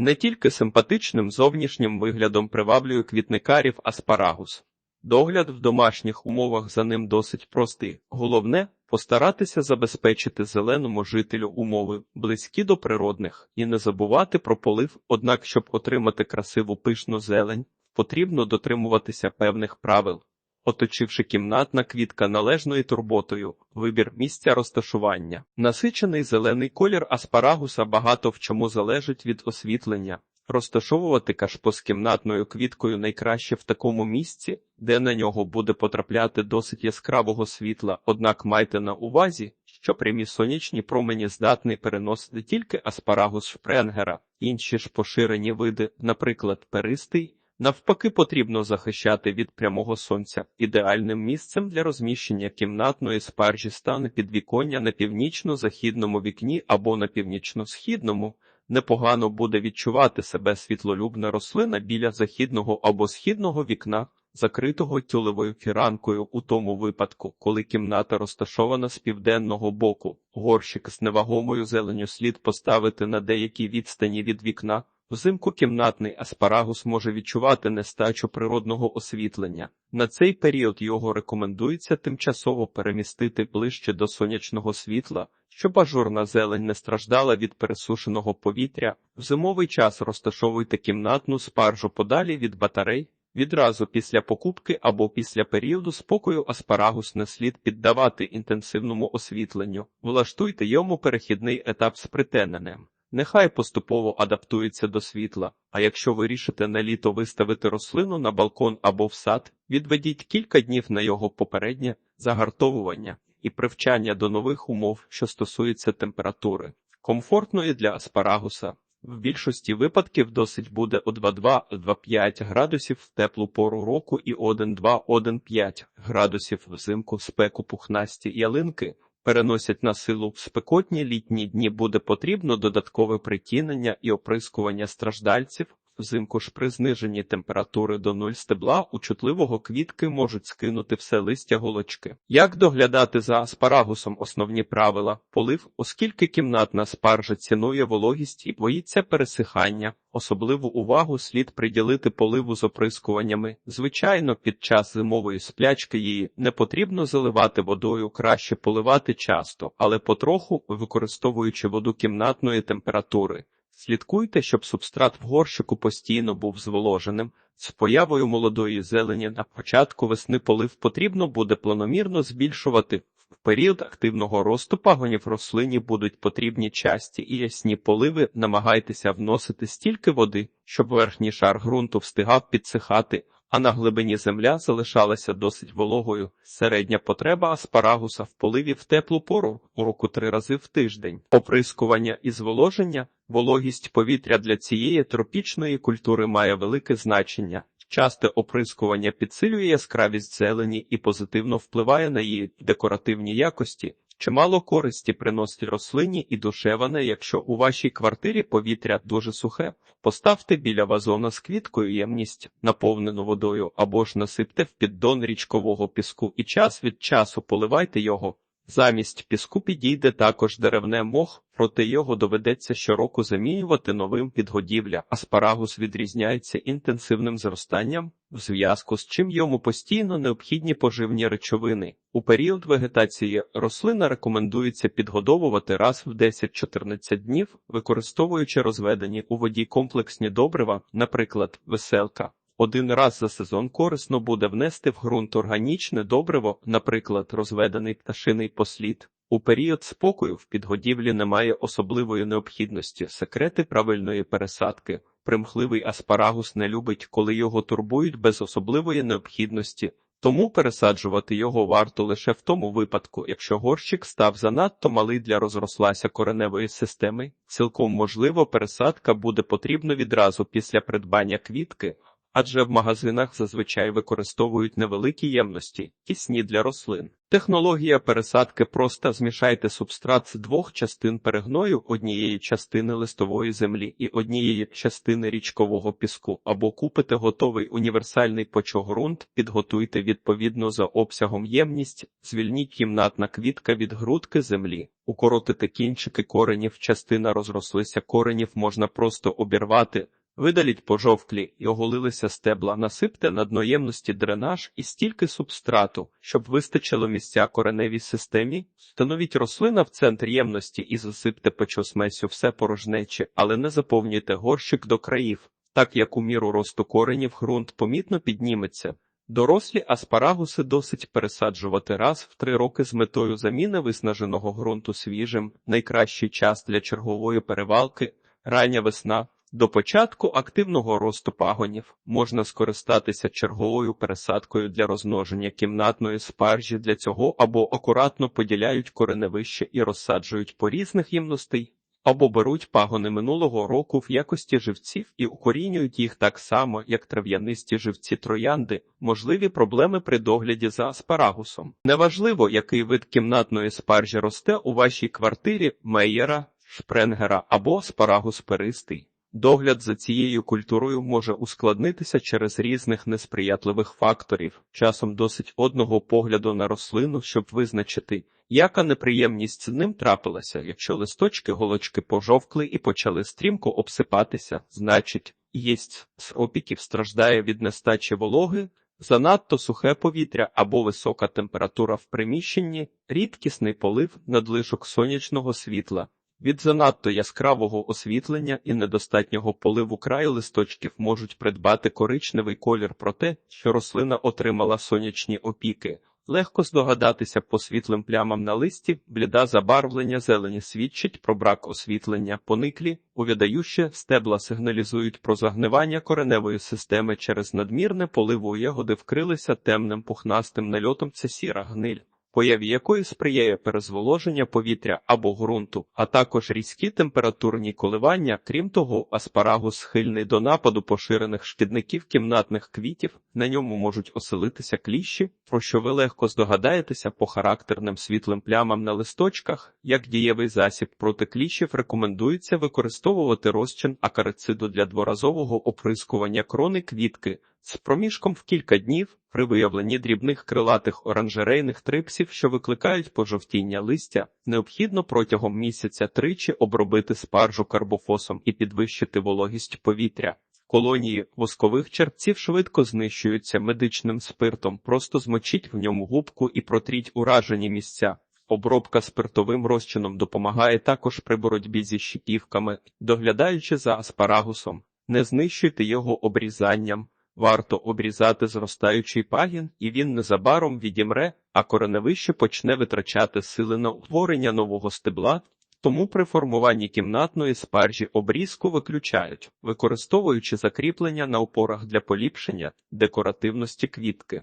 Не тільки симпатичним зовнішнім виглядом приваблює квітникарів аспарагус. Догляд в домашніх умовах за ним досить простий. Головне постаратися забезпечити зеленому жителю умови близькі до природних і не забувати про полив. Однак, щоб отримати красиву пишну зелень, потрібно дотримуватися певних правил. Оточивши кімнатна квітка належною турботою, вибір місця розташування. Насичений зелений колір аспарагуса багато в чому залежить від освітлення. Розташовувати кашпо з кімнатною квіткою найкраще в такому місці, де на нього буде потрапляти досить яскравого світла, однак майте на увазі, що прямі сонячні промені здатний переносити тільки аспарагус шпренгера, інші ж поширені види, наприклад, перистий, навпаки потрібно захищати від прямого сонця. Ідеальним місцем для розміщення кімнатної спаржі стане підвіконня на північно-західному вікні або на північно-східному, непогано буде відчувати себе світлолюбна рослина біля західного або східного вікна, закритого тюлевою фіранкою у тому випадку, коли кімната розташована з південного боку. Горщик з невагомою зеленю слід поставити на деякій відстані від вікна. Взимку кімнатний аспарагус може відчувати нестачу природного освітлення. На цей період його рекомендується тимчасово перемістити ближче до сонячного світла, щоб ажурна зелень не страждала від пересушеного повітря. В зимовий час розташовуйте кімнатну спаржу подалі від батарей. Відразу після покупки або після періоду спокою аспарагус не слід піддавати інтенсивному освітленню. Влаштуйте йому перехідний етап з притененням. Нехай поступово адаптується до світла, а якщо вирішите на літо виставити рослину на балкон або в сад, відведіть кілька днів на його попереднє загартовування і привчання до нових умов, що стосуються температури, комфортної для аспарагуса. В більшості випадків досить буде у 2,2-2,5 градусів в теплу пору року і 1,2-1,5 градусів взимку спеку пухнасті ялинки переносять на силу спекотні літні дні буде потрібно додаткове притінення і оприскування страждальців. Взимку ж при зниженні температури до нуль стебла у чутливого квітки можуть скинути все листя голочки. Як доглядати за аспарагусом основні правила? Полив, оскільки кімнатна спаржа цінує вологість і боїться пересихання. Особливу увагу слід приділити поливу з оприскуваннями. Звичайно, під час зимової сплячки її не потрібно заливати водою, краще поливати часто, але потроху використовуючи воду кімнатної температури. Слідкуйте, щоб субстрат в горщику постійно був зволоженим. З появою молодої зелені на початку весни полив потрібно буде планомірно збільшувати. В період активного росту пагонів рослині будуть потрібні часті і ясні поливи. Намагайтеся вносити стільки води, щоб верхній шар ґрунту встигав підсихати, а на глибині земля залишалася досить вологою. Середня потреба аспарагуса в поливі в теплу пору у року три рази в тиждень. Оприскування і зволоження. Вологість повітря для цієї тропічної культури має велике значення. Часте оприскування підсилює яскравість зелені і позитивно впливає на її декоративні якості. Чимало користі приносить рослині і душеване, якщо у вашій квартирі повітря дуже сухе, поставте біля вазона з квіткою ємність, наповнену водою, або ж насипте в піддон річкового піску і час від часу поливайте його. Замість піску підійде також деревне мох, проте його доведеться щороку замінювати новим підгодівля. Аспарагус відрізняється інтенсивним зростанням, в зв'язку з чим йому постійно необхідні поживні речовини. У період вегетації рослина рекомендується підгодовувати раз в 10-14 днів, використовуючи розведені у воді комплексні добрива, наприклад, веселка. Один раз за сезон корисно буде внести в ґрунт органічне добриво, наприклад, розведений пташиний послід. У період спокою в підгодівлі немає особливої необхідності секрети правильної пересадки. Примхливий аспарагус не любить, коли його турбують без особливої необхідності, тому пересаджувати його варто лише в тому випадку, якщо горщик став занадто малий для розрослася кореневої системи. Цілком можливо, пересадка буде потрібна відразу після придбання квітки адже в магазинах зазвичай використовують невеликі ємності, тісні для рослин. Технологія пересадки проста змішайте субстрат з двох частин перегною однієї частини листової землі і однієї частини річкового піску, або купите готовий універсальний почогрунт, підготуйте відповідно за обсягом ємність, звільніть кімнатна квітка від грудки землі, укоротите кінчики коренів, частина розрослися коренів можна просто обірвати. Видаліть пожовклі і оголилися стебла, насипте на дно ємності дренаж і стільки субстрату, щоб вистачило місця кореневій системі. Встановіть рослина в центр ємності і засипте печосмесю все порожнече, але не заповнюйте горщик до країв, так як у міру росту коренів ґрунт помітно підніметься. Дорослі аспарагуси досить пересаджувати раз в три роки з метою заміни виснаженого ґрунту свіжим, найкращий час для чергової перевалки, рання весна. До початку активного росту пагонів можна скористатися черговою пересадкою для розмноження кімнатної спаржі для цього або акуратно поділяють кореневище і розсаджують по різних ємностей, або беруть пагони минулого року в якості живців і укорінюють їх так само, як трав'янисті живці троянди, можливі проблеми при догляді за аспарагусом. Неважливо, який вид кімнатної спаржі росте у вашій квартирі меєра, шпренгера або аспарагус перистий. Догляд за цією культурою може ускладнитися через різних несприятливих факторів. Часом досить одного погляду на рослину, щоб визначити, яка неприємність з ним трапилася. Якщо листочки голочки пожовкли і почали стрімко обсипатися, значить, єсть з опіків страждає від нестачі вологи, занадто сухе повітря або висока температура в приміщенні, рідкісний полив, надлишок сонячного світла. Від занадто яскравого освітлення і недостатнього поливу краю листочків можуть придбати коричневий колір про те, що рослина отримала сонячні опіки. Легко здогадатися по світлим плямам на листі, бліда забарвлення зелені свідчить про брак освітлення, пониклі, увядаюче стебла сигналізують про загнивання кореневої системи через надмірне поливу ягоди вкрилися темним пухнастим нальотом це сіра гниль появі якої сприяє перезволоження повітря або ґрунту, а також різкі температурні коливання. Крім того, аспарагус схильний до нападу поширених шкідників кімнатних квітів, на ньому можуть оселитися кліщі, про що ви легко здогадаєтеся по характерним світлим плямам на листочках. Як дієвий засіб проти кліщів рекомендується використовувати розчин акарициду для дворазового оприскування крони квітки. З проміжком в кілька днів при виявленні дрібних крилатих оранжерейних трипсів, що викликають пожовтіння листя, необхідно протягом місяця тричі обробити спаржу карбофосом і підвищити вологість повітря. Колонії воскових черпців швидко знищуються медичним спиртом, просто змочіть в ньому губку і протріть уражені місця. Обробка спиртовим розчином допомагає також при боротьбі зі щитівками, доглядаючи за аспарагусом, не знищуйте його обрізанням. Варто обрізати зростаючий пагін, і він незабаром відімре, а кореневище почне витрачати сили на утворення нового стебла, тому при формуванні кімнатної спаржі обрізку виключають, використовуючи закріплення на опорах для поліпшення декоративності квітки.